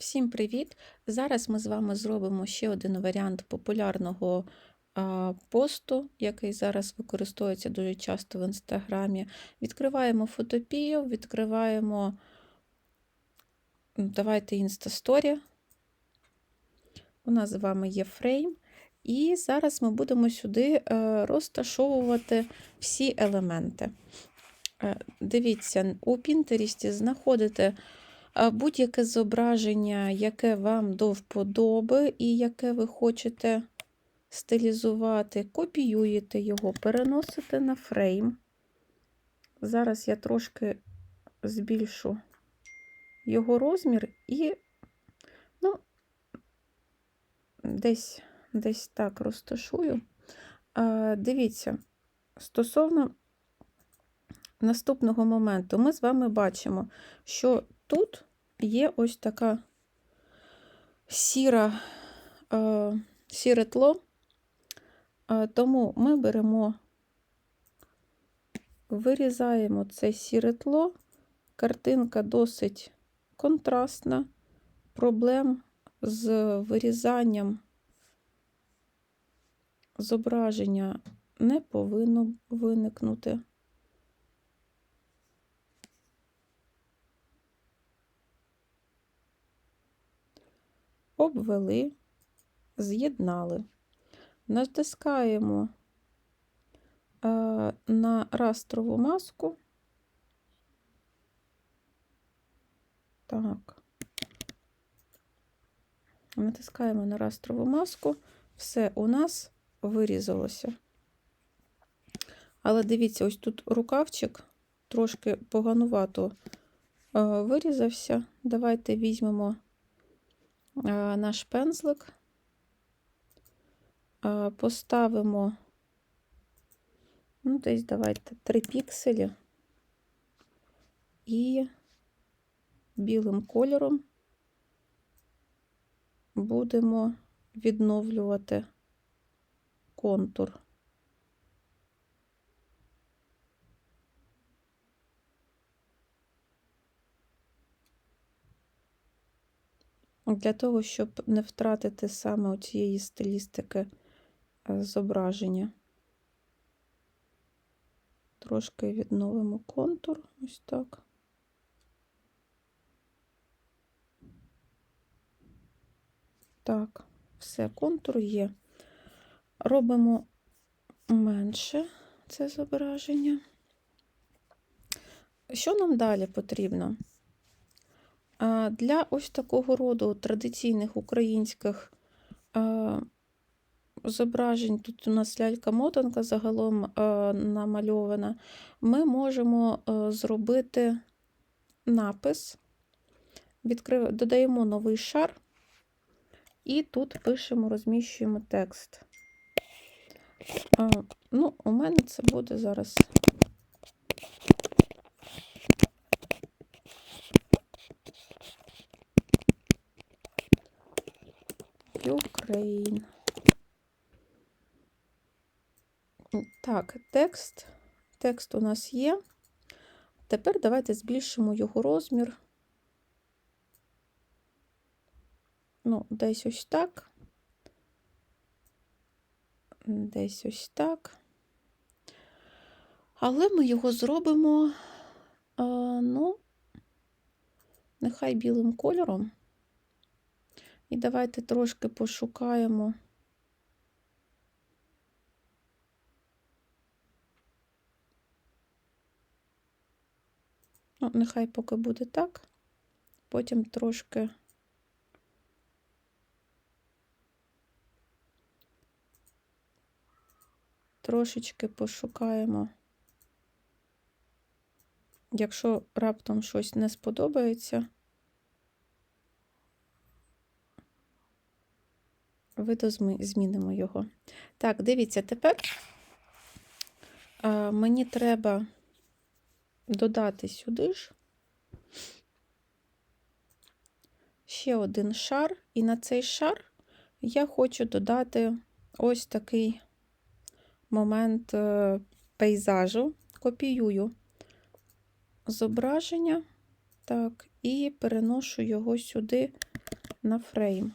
Всім привіт! Зараз ми з вами зробимо ще один варіант популярного посту, який зараз використовується дуже часто в інстаграмі. Відкриваємо фотопію, відкриваємо давайте інстасторі. У нас з вами є фрейм. І зараз ми будемо сюди е, розташовувати всі елементи. Е, Дивіться, у Пінтерісті знаходите будь-яке зображення, яке вам до вподоби і яке ви хочете стилізувати, копіюєте його, переносите на фрейм. Зараз я трошки збільшу його розмір і ну, десь, десь так розташую. Дивіться, стосовно наступного моменту, ми з вами бачимо, що тут є ось така сіра, е, сіре тло, е, тому ми беремо, вирізаємо це сіре тло. Картинка досить контрастна, проблем з вирізанням зображення не повинно виникнути. Обвели, з'єднали. Натискаємо е, на растрову маску. Так. Натискаємо на растрову маску, все у нас вирізалося. Але дивіться, ось тут рукавчик трошки поганувато е, вирізався. Давайте візьмемо наш пензлик, поставимо, ну, десь давайте 3 пікселі і білим кольором будемо відновлювати контур. Для того, щоб не втратити саме цієї стилістики е, зображення. Трошки відновимо контур, ось так. Так, все, контур є. Робимо менше це зображення. Що нам далі потрібно? Для ось такого роду традиційних українських зображень, тут у нас лялька-мотанка загалом намальована, ми можемо зробити напис, Відкрив... додаємо новий шар, і тут пишемо, розміщуємо текст. Ну, У мене це буде зараз. Ukraine. Так, текст. Текст у нас є. Тепер давайте збільшимо його розмір. Ну, десь ось так. Десь ось так. Але ми його зробимо, ну, нехай білим кольором. І давайте трошки пошукаємо. Ну, нехай поки буде так, потім трошки трошечки пошукаємо. Якщо раптом щось не сподобається, видозмінимо його. Так, дивіться, тепер мені треба додати сюди ж ще один шар, і на цей шар я хочу додати ось такий момент е, пейзажу, копіюю зображення, так, і переношу його сюди на фрейм.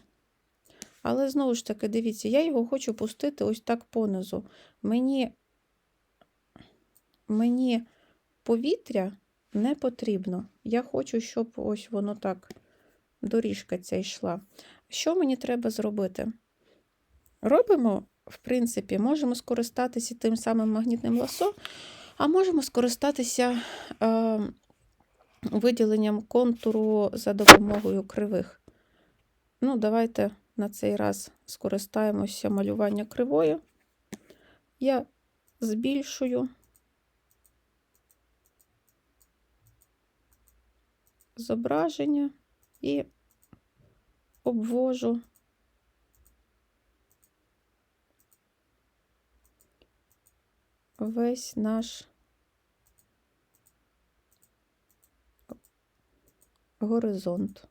Але знову ж таки, дивіться, я його хочу пустити ось так понизу. Мені, мені повітря не потрібно. Я хочу, щоб ось воно так, доріжка ця йшла. Що мені треба зробити? Робимо, в принципі, можемо скористатися тим самим магнітним ласо, а можемо скористатися е, виділенням контуру за допомогою кривих. Ну, давайте на цей раз скористаємося малювання кривою. Я збільшую. Зображення і обвожу весь наш горизонт.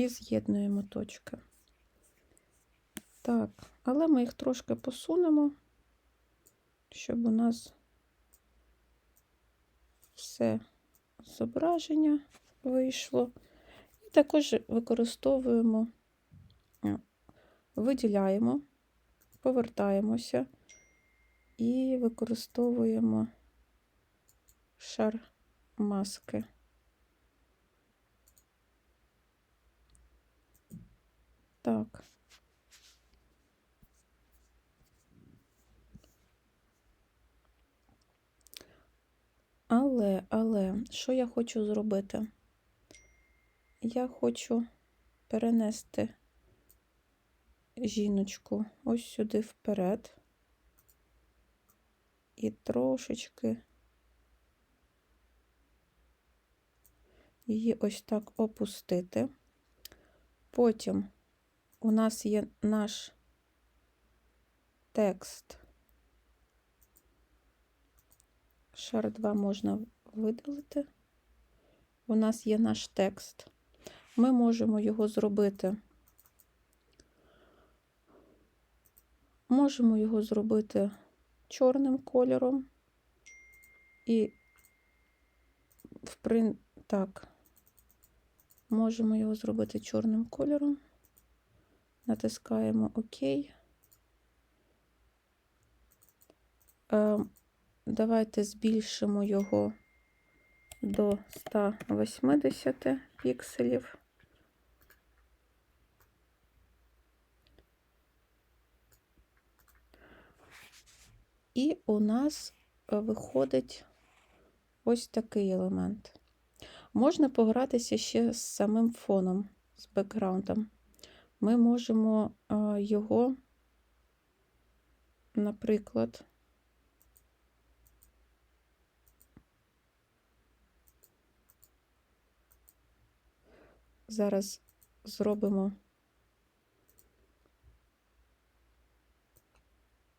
І з'єднуємо точки. Так, але ми їх трошки посунемо, щоб у нас все зображення вийшло. І також використовуємо, виділяємо, повертаємося і використовуємо шар маски. Так. Але, але, що я хочу зробити? Я хочу перенести жіночку ось сюди вперед і трошечки її ось так опустити. Потім у нас є наш текст. Шар 2 можна видалити. У нас є наш текст. Ми можемо його зробити. Можемо його зробити чорним кольором і в прин... так, можемо його зробити чорним кольором натискаємо ОК. Е, давайте збільшимо його до 180 пікселів. І у нас е, виходить ось такий елемент. Можна погратися ще з самим фоном, з бекграундом ми можемо його, наприклад, Зараз зробимо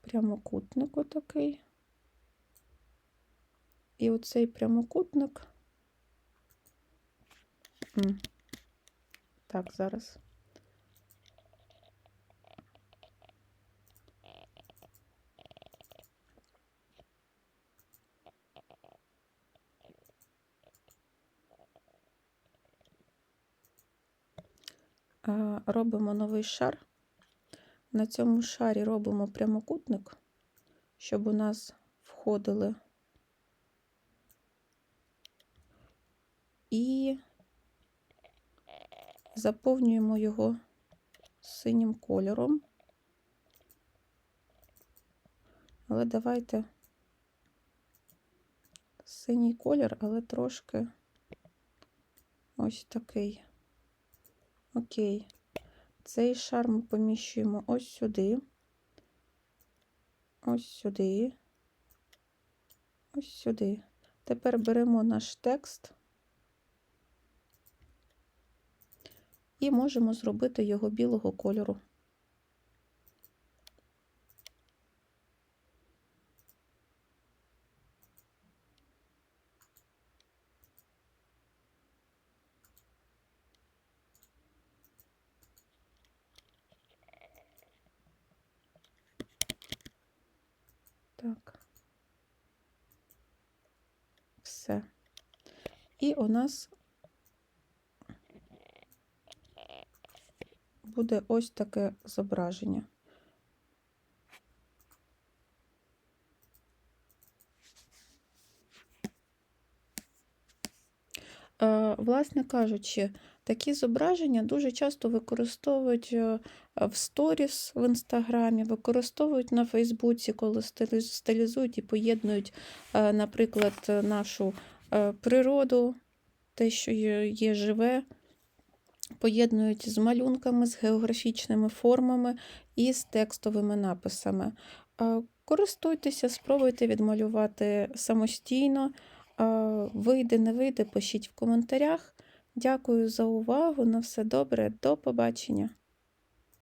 прямокутник отакий. І оцей прямокутник. Так, зараз. Робимо новий шар. На цьому шарі робимо прямокутник, щоб у нас входили і заповнюємо його синім кольором. Але давайте синій колір, але трошки ось такий. Окей. Цей шар ми поміщуємо ось сюди, ось сюди, ось сюди. Тепер беремо наш текст і можемо зробити його білого кольору. Так. Все. І у нас буде ось таке зображення. Е, Власне кажучи, такі зображення дуже часто використовують е, в сторіс в інстаграмі, використовують на Фейсбуці, коли стилізують і поєднують, е, наприклад, нашу е, природу, те, що є, живе, поєднують з малюнками, з географічними формами і з текстовими написами. Користуйтеся, спробуйте відмалювати самостійно. Е, Вийде, не вийде, пишіть в коментарях. Дякую за увагу. На все добре, до побачення.